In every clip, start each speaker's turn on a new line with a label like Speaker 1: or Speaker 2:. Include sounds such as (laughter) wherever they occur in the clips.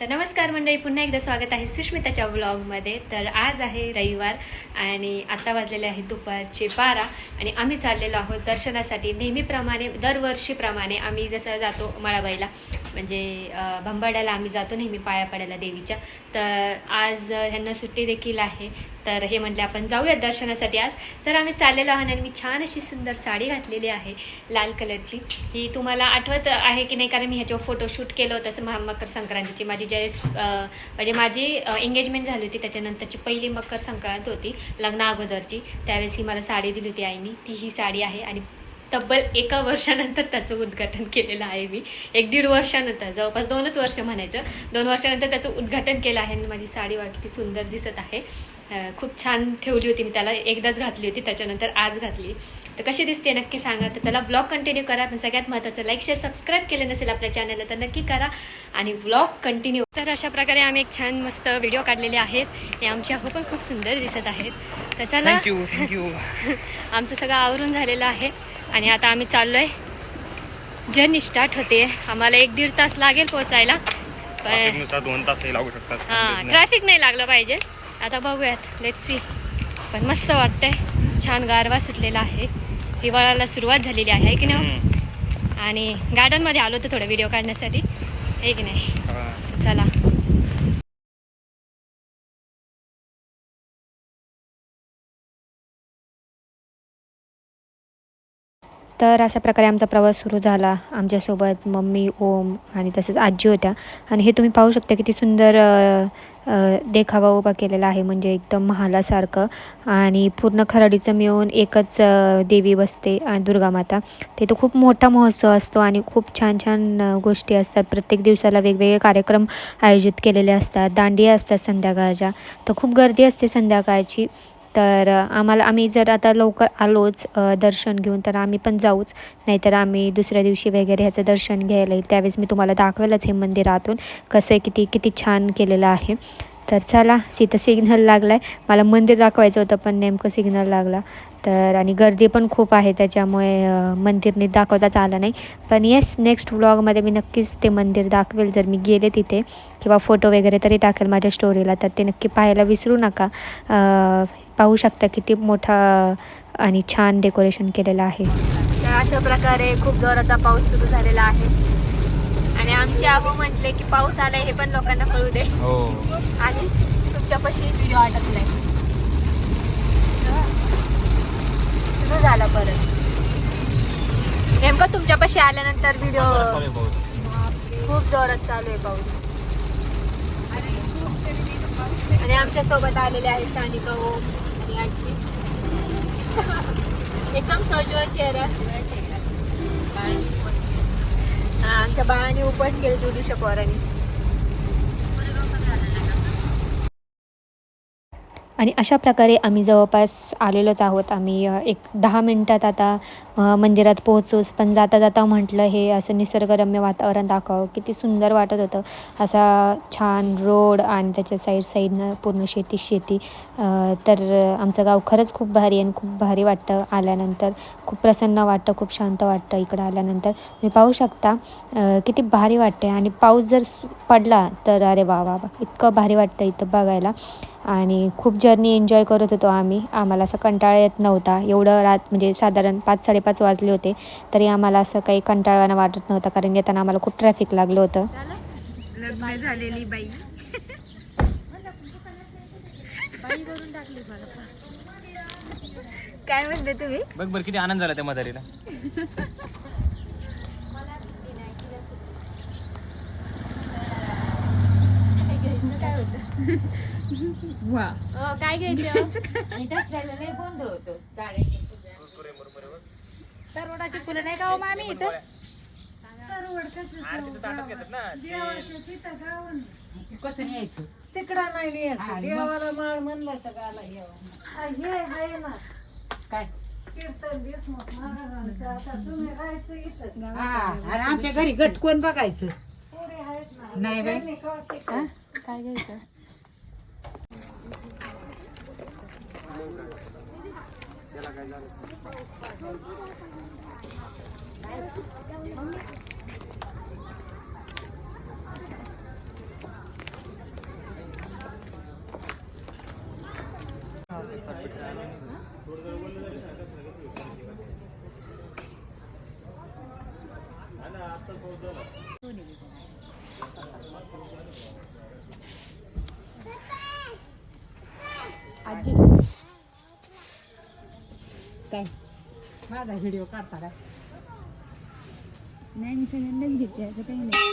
Speaker 1: तर नमस्कार मंडळी पुन्हा एकदा स्वागत आहे सुष्मिताच्या ब्लॉगमध्ये तर आज आहे रविवार आणि आता वाजलेले आहेत दुपारचे बारा आणि आम्ही चाललेलो आहोत दर्शनासाठी. नेहमीप्रमाणे दरवर्षीप्रमाणे आम्ही जसं जातो मळाबाईला म्हणजे भंबाड्याला आम्ही जातो नेहमी पाया पडायला देवीच्या. तर आज ह्यांना सुट्टी देखील आहे. तर हे म्हटले आपण जाऊयात दर्शनासाठी आज. तर आम्ही चाललेलो आहोत आणि मी छान अशी सुंदर साडी घातलेली आहे लाल कलरची. ही तुम्हाला आठवत आहे की नाही? कारण मी ह्याच्यावर फोटोशूट केलं होतं असं महा मकर संक्रांतीची. माझी ज्यावेळेस म्हणजे माझी एंगेजमेंट झाली होती त्याच्यानंतरची पहिली मकर संक्रांत होती लग्ना अगोदरची. त्यावेळेस ही मला साडी दिली होती आईनी. ती ही साडी आहे आणि तब्बल एका वर्षानंतर त्याचं उद्घाटन केलेलं आहे मी. एक दीड वर्षानंतर जवळपास दोनच वर्ष म्हणायचं. दोन वर्षानंतर त्याचं उद्घाटन केलं आहे आणि माझी साडी वा किती सुंदर दिसत आहे. खूप छान ठेवली होती मी त्याला एकदाच घातली होती त्याच्यानंतर आज घातली. तर कशी दिसते नक्की सांगा. तर चला ब्लॉग कंटिन्यू करा. पण सगळ्यात महत्त्वाचं लाईक शेअर सबस्क्राईब केलं नसेल आपल्या चॅनलला तर नक्की करा. आणि ब्लॉग कंटिन्यू तर अशा प्रकारे आम्ही एक छान मस्त व्हिडिओ काढलेले आहेत. हे आमच्या हो पण खूप सुंदर दिसत आहेत. तर चला.
Speaker 2: थँक्यू (laughs)
Speaker 1: आमचं सगळं आवरून झालेलं आहे. आणि आता आम्ही चाललोय. जर्नी स्टार्ट होते. आम्हाला एक दीड तास लागेल पोहोचायला. पण
Speaker 2: दोन तासही लागू शकतात.
Speaker 1: हां ट्रॅफिक नाही लागलं पाहिजे. आता बघूयात. लेट सी पण मस्त वाटतंय. छान गारवा सुटलेला आहे. हिवाळ्याला सुरुवात झालेली आहे की नाही. आणि गार्डनमध्ये आलो होतो थोडं व्हिडिओ काढण्यासाठी. आहे की नाही. चला. तर अशा प्रकारे आमचा प्रवास सुरू झाला. आमच्यासोबत मम्मी ओम आणि तसेच आजी होत्या. आणि हे तुम्ही पाहू शकता किती सुंदर देखावा उभा केलेला आहे. म्हणजे एकदम महालासारखं. आणि पूर्ण खराडीचं मिळून एकच देवी बसते आणि दुर्गामाता तिथं खूप मोठा महोत्सव असतो आणि खूप छान छान गोष्टी असतात. प्रत्येक दिवसाला वेगवेगळे कार्यक्रम आयोजित केलेले असतात. दांडिया असतात संध्याकाळच्या. तर खूप गर्दी असते संध्याकाळची. तर आम्हाला आम्ही जर आता लवकर आलोच दर्शन घेऊन तर आम्ही पण जाऊच. नाहीतर आम्ही दुसऱ्या दिवशी वगैरे ह्याचं दर्शन घ्यायला येईल. त्यावेळेस मी तुम्हाला दाखवेलच हे मंदिरातून कसं आहे किती किती छान केलेलं आहे. तर चला तिथं सिग्नल लागला आहे मला मंदिर दाखवायचं होतं पण नेमकं सिग्नल लागला. तर आणि गर्दी पण खूप आहे त्याच्यामुळे अ, मंदिर नीट दाखवताच आलं नाही. पण येस नेक्स्ट व्लॉगमध्ये मी नक्कीच ते मंदिर दाखवेल. जर मी गेले तिथे किंवा फोटो वगैरे तरी टाकेल माझ्या स्टोरीला तर ते नक्की पाहायला विसरू नका. पाहू शकता किती मोठा आणि छान डेकोरेशन केलेलं आहे. तर अशा प्रकारे खूप जोराचा पाऊस सुरू झालेला आहे. आणि आमचे आबू म्हटले की पाऊस आलाय हे पण लोकांना कळू दे.
Speaker 2: हो.
Speaker 1: आणि तुमच्यापाशी व्हिडिओ अटकलाय सुरू झाला परत. नेमकं तुमच्यापाशी आल्यानंतर व्हिडिओ खूप जोरात चालू आहे पाऊस. आणि आमच्यासोबत आलेले आहेत सानिका ओम. आणि आजी. एकदम सजवर चेहरा. हा आमच्या बाळाने उपवास केले दुरुष्या पोरांनी. आणि अशा प्रकारे आम्ही जवळपास आलेलोच आहोत. आम्ही एक दहा मिनटात आता मंदिरात पोहोचूच. पण जाता जाता म्हटलं हे असं निसर्गरम्य वातावरण दाखवावं किती सुंदर वाटत होतं. असा छान रोड आणि त्याच्या साईड साईडनं पूर्ण शेती शेती. तर आमचं गाव खरंच खूप भारी आहे आणि खूप भारी वाटतं आल्यानंतर. खूप प्रसन्न वाटतं खूप शांत वाटतं इकडं आल्यानंतर. तुम्ही पाहू शकता किती भारी वाटते आणि पाऊस जर पडला तर अरे वा वा वा इतकं भारी वाटतं इथं बघायला. आणि खूप जर्नी एन्जॉय करत होतो आम्ही. आम्हाला असं कंटाळा येत नव्हता. एवढं रात म्हणजे साधारण पाच साडेपाच वाजले होते. तरी आम्हाला असं काही कंटाळवाणं वाटत नव्हतं. कारण येताना आम्हाला खूप ट्रॅफिक लागलं होतं.
Speaker 3: लग्न झालेली बाई. काय म्हणते तुम्ही?
Speaker 2: बघ बरं किती आनंद झाला त्या म्हातारीला.
Speaker 3: वा
Speaker 1: काय (laughs) घ्यायचं?
Speaker 3: तरवडाची फुलं नाही का हो मामी? इथं कसं न्यायचं?
Speaker 4: तिकडं नाही देवाला माळ म्हणलं तर गाला घ्यावं हे आहे ना.
Speaker 3: काय?
Speaker 4: कीर्तन देशमुख महाराजांचं. आता तुम्ही राहायचं इथं.
Speaker 3: हा आणि आमच्या घरी गट कोण बघायचं?
Speaker 4: पुढे आहेत ना.
Speaker 3: नाही बाई.
Speaker 4: त्यांनी?
Speaker 3: काय घ्यायचं? Thank you. काय? माझा व्हिडिओ काढता काय?
Speaker 5: नाही मी सगळ्यांनाच घेते असं काही नाही.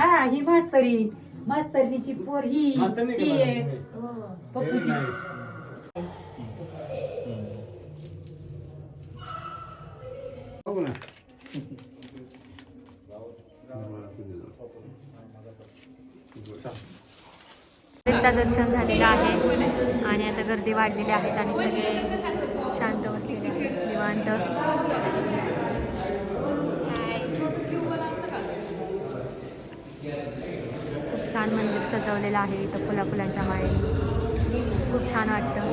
Speaker 3: हा ही मास्तरी. मास्तरीची पोर ही ही एक पप्पूची
Speaker 1: एकदा दर्शन झालेलं आहे आणि आता गर्दी वाढलेली आहेत आणि सगळे शांत बसलेले आहेत निवांत. छान मंदिर सजवलेलं आहे इथं फुला फुलांच्या माळेने खूप छान वाटतं.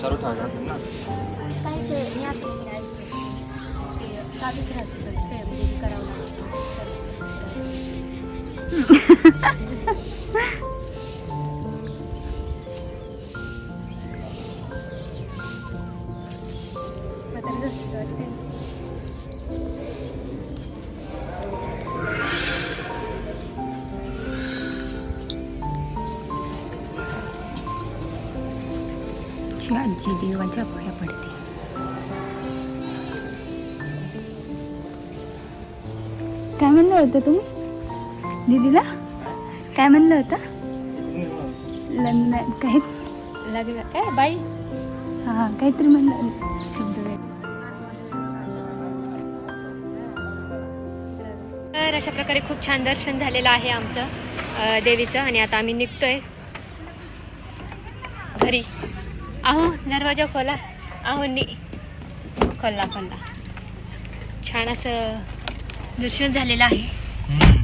Speaker 2: चालू ठेवायचं असेल ना
Speaker 1: काय ते करावं लागतं. ची आजी देवाच्या पाया पडते
Speaker 5: काय म्हणलं होतं तुम्ही दीदीला? काय म्हणलं होतं? लग्न काय
Speaker 1: लागला काय बाई?
Speaker 5: हा काहीतरी म्हणलं. शब्द.
Speaker 1: तर अशा प्रकारे खूप छान दर्शन झालेलं आहे आमचं देवीचं आणि आता आम्ही निघतोय घरी. आहो दरवाजा खोला. आहो नि खोलला खोलला. छान असं दर्शन झालेलं आहे.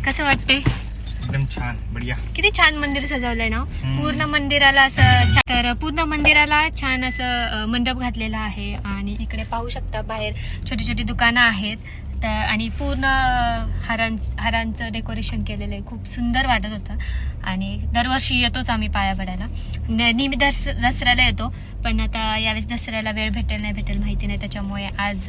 Speaker 1: कसं वाटतंय?
Speaker 2: एकदम छान बढिया.
Speaker 1: किती छान मंदिर सजवलंय ना. पूर्ण मंदिराला असं तर पूर्ण मंदिराला छान असं मंडप घातलेला आहे. आणि इकडे पाहू शकता बाहेर छोटी छोटी दुकानं आहेत. तर आणि पूर्ण हारां हारांचं डेकोरेशन केलेलं आहे. खूप सुंदर वाटत होतं. आणि दरवर्षी येतोच आम्ही पाया पडायला. नेहमी दस दसऱ्याला येतो पण आता यावेळेस दसऱ्याला वेळ भेटेल नाही भेटेल माहिती नाही. त्याच्यामुळे आज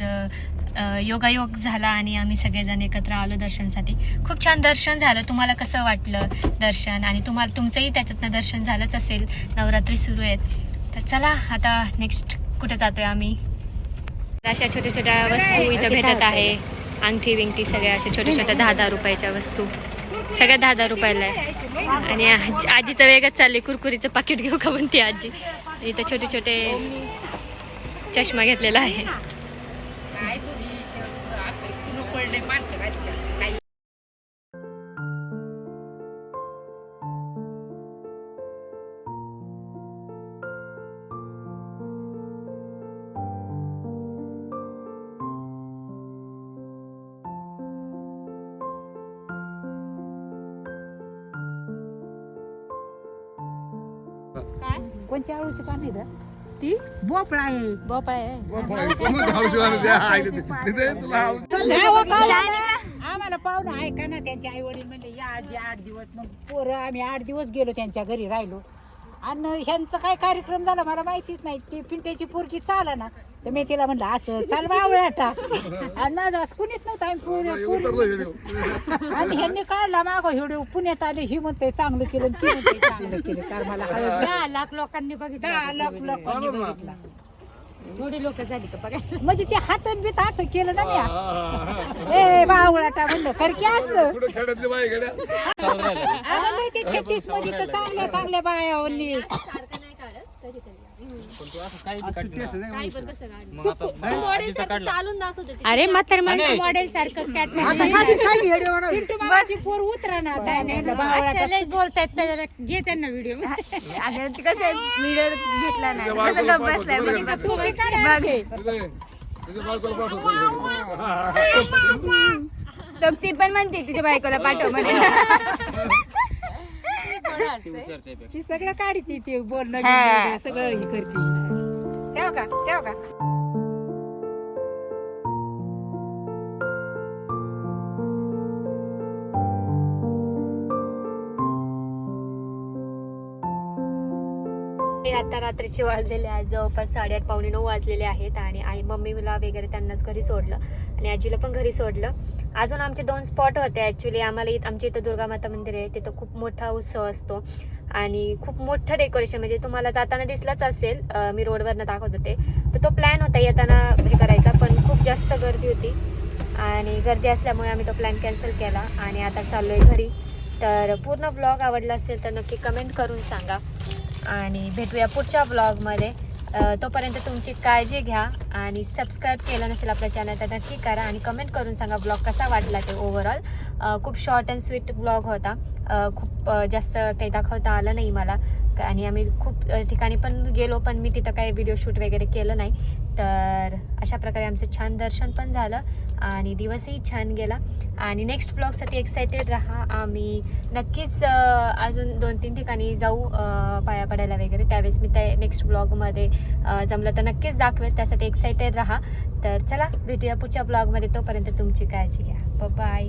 Speaker 1: योगायोग झाला आणि आम्ही सगळेजण एकत्र आलो दर्शनासाठी. खूप छान दर्शन झालं. तुम्हाला कसं वाटलं दर्शन? आणि तुम्हाला तुमचंही त्याच्यातनं दर्शन झालंच असेल. नवरात्री सुरू आहेत. तर चला आता नेक्स्ट कुठे जातोय आम्ही? अशा छोट्या छोट्या वस्तू इथं भेटत आहे. अंगठी विंगठी सगळ्या अशा छोट्या छोट्या दहा दहा रुपयाच्या वस्तू. सगळ्या दहा दहा रुपयाला आहे. आणि आजी- आजीचं वेगच चाललंय. कुरकुरीचं पाकिट घेऊ का म्हणते आजी. इथं छोटे छोटे चष्मा घेतलेला आहे.
Speaker 3: कोणची आळूची पान आहे ती? भोपळा आहे.
Speaker 1: बाप आहे.
Speaker 3: आम्हाला पाहुणं ऐका ना त्यांचे आई वडील म्हणले या आजी आठ दिवस. मग पोरं आम्ही आठ दिवस गेलो त्यांच्या घरी राहिलो. आणि ह्यांचा काय कार्यक्रम झाला मला माहितीच नाही. ती पिंट्याची पोरगी चाला ना. तर मी तिला म्हणलं असं चाल बावळाटा आणि माझं असं कुणीच नव्हतं आम्ही पोरं- पोरं- आणि ह्यांनी काढला माग व्हिडिओ पुण्यात आले ही म्हणते चांगलं केलं आणि ती म्हणते चांगलं केलं कारण मला हळद (laughs) दहा लाख लोकांनी बघितलं दहा लाख लोकांनी बघितला. लोक झाली का बघा. म्हणजे ते हातन बीत असं केलं ना मी (laughs) ए बावळाटा म्हणलं कर की असं? अगं लय ते छत्तीसमध्ये तर चांगल्या चांगल्या बाया ओली
Speaker 2: पण तू असं काही बी मग आता आजीचं काढलं.
Speaker 3: अरे म्हातारी माणसं मॉडेल सारखं कॅट पिंटू मामाची पोर उतरा ना बोलतायत त्याला घे त्यांना व्हिडिओ (laughs)
Speaker 5: अगं ते कसं व्हिडिओ घेतला कसं बसलाय. तर (laughs) ती पण म्हणते तिच्या बायकोला पाठव म्हणजे (laughs)
Speaker 2: ती.
Speaker 3: ती सगळं काढते ती बोलणं बिलणं, सगळं हे करते. ठेव का? ठेव का?
Speaker 1: आता रात्रीचे वाजलेले आहेत. जवळपास साडेआठ पावणे नऊ वाजलेले आहेत आणि आई मम्मीला वगैरे त्यांनाच घरी सोडलं आणि आजीला पण घरी सोडलं. अजून आमचे दोन स्पॉट होते ॲक्च्युली आम्हाला इथं आमच्या इथं दुर्गा माता मंदिर आहे. तिथं खूप मोठा उत्सव असतो आणि खूप मोठं डेकोरेशन म्हणजे तुम्हाला जाताना दिसलंच असेल मी रोडवरनं दाखवत होते. तर तो प्लॅन होता येताना हे करायचा पण खूप जास्त गर्दी होती आणि गर्दी असल्यामुळे आम्ही तो प्लॅन कॅन्सल केला आणि आता चाललो आहे घरी. तर पूर्ण ब्लॉग आवडला असेल तर नक्की कमेंट करून सांगा. आणि भेटूया पुढच्या ब्लॉगमध्ये तोपर्यंत तुमची काळजी घ्या आणि सबस्क्राईब केलं नसेल आपल्या चॅनल तर नक्की करा आणि कमेंट करून सांगा ब्लॉग कसा वाटला ते ओव्हरऑल खूप शॉर्ट अँड स्वीट ब्लॉग होता. खूप जास्त काही दाखवता आलं नाही मला. आणि आम्ही खूप ठिकाणी पण गेलो पण मी तिथं काही व्हिडिओ शूट वगैरे केलं नाही. तर अशा प्रकारे आमचं छान दर्शन पण झालं आणि दिवसही छान गेला. आणि नेक्स्ट ब्लॉगसाठी एक्सायटेड राहा आम्ही. नक्कीच अजून दोन तीन ठिकाणी जाऊ पाया पडायला वगैरे. त्यावेळेस मी त्या नेक्स्ट ब्लॉगमध्ये जमलं तर नक्कीच दाखवेल. त्यासाठी एक्सायटेड राहा. तर चला भेटूया पुढच्या ब्लॉगमध्ये तोपर्यंत तुमची काळजी घ्या. बाय